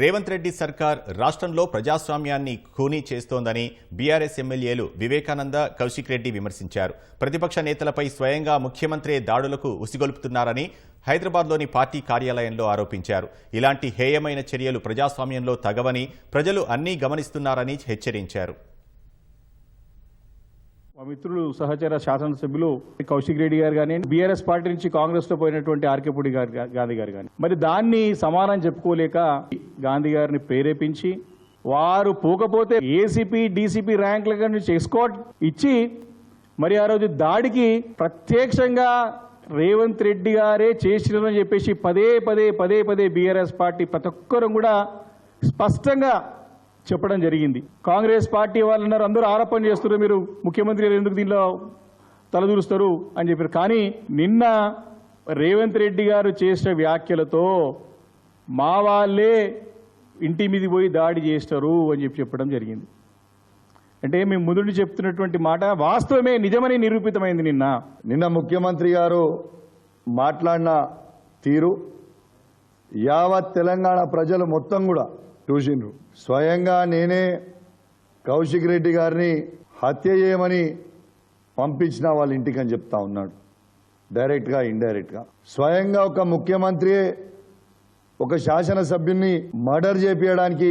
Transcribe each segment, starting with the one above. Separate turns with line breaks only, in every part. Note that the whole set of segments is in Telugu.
రేవంత్ రెడ్డి సర్కార్ రాష్ట్రంలో ప్రజాస్వామ్యాన్ని ఖూనీ చేస్తోందని బీఆర్ఎస్ ఎమ్మెల్యేలు వివేకానంద కౌశిక్ రెడ్డి విమర్శించారు. ప్రతిపక్ష నేతలపై స్వయంగా ముఖ్యమంత్రి దాడులకు ఉసిగొల్పుతున్నారని హైదరాబాద్లోని పార్టీ కార్యాలయంలో ఆరోపించారు. ఇలాంటి హేయమైన చర్యలు ప్రజాస్వామ్యంలో తగవని ప్రజలు అన్నీ గమనిస్తున్నారని హెచ్చరించారు.
మా మిత్రులు సహచర శాసనసభ్యులు కౌశిక్ రెడ్డి గారు కానీ బీఆర్ఎస్ పార్టీ నుంచి కాంగ్రెస్లో పోయినటువంటి ఆర్కేపూడి గారు గాంధీ గారు కానీ మరి దాన్ని సమానం చెప్పుకోలేక గాంధీ గారిని ప్రేరేపించి వారు పోకపోతే ఏసీపీ డీసీపీ ర్యాంకుల నుంచి ఎస్కాట్ ఇచ్చి మరి ఆ రోజు దాడికి ప్రత్యక్షంగా రేవంత్ రెడ్డి గారే చేసినారని చెప్పేసి పదే పదే పదే పదే బీఆర్ఎస్ పార్టీ ప్రతి ఒక్కరూ కూడా స్పష్టంగా చెప్పడం జరిగింది. కాంగ్రెస్ పార్టీ వాళ్ళు అన్నారు అందరూ ఆరోపణ చేస్తున్నారు మీరు ముఖ్యమంత్రి ఎందుకు దీనిలో తలదూరుస్తారు? అని చెప్పారు. కానీ నిన్న రేవంత్ రెడ్డి గారు చేసిన వ్యాఖ్యలతో మా వాళ్ళే ఇంటి మీద పోయి దాడి చేస్తారు అని చెప్పి చెప్పడం జరిగింది. అంటే మేము ముందు చెప్తున్నటువంటి మాట వాస్తవమే నిజమని నిరూపితమైంది నిన్న.
నిన్న ముఖ్యమంత్రి గారు మాట్లాడిన తీరు యావత్ తెలంగాణ ప్రజలు మొత్తం కూడా చూసిండ్రు. స్వయంగా నేనే కౌశిక్ రెడ్డి గారిని హత్య చేయమని పంపించిన వాళ్ళ ఇంటికి అని చెప్తా ఉన్నాడు. డైరెక్ట్గా ఇండైరెక్ట్గా. స్వయంగా ఒక ముఖ్యమంత్రియే ఒక శాసనసభ్యుని మర్డర్ చేపించడానికి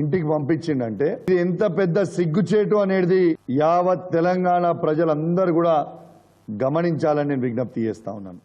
ఇంటికి పంపించిండంటే ఇది ఎంత పెద్ద సిగ్గుచేటు అనేది యావత్ తెలంగాణ ప్రజలందరూ కూడా గమనించాలని నేను విజ్ఞప్తి చేస్తా ఉన్నాను.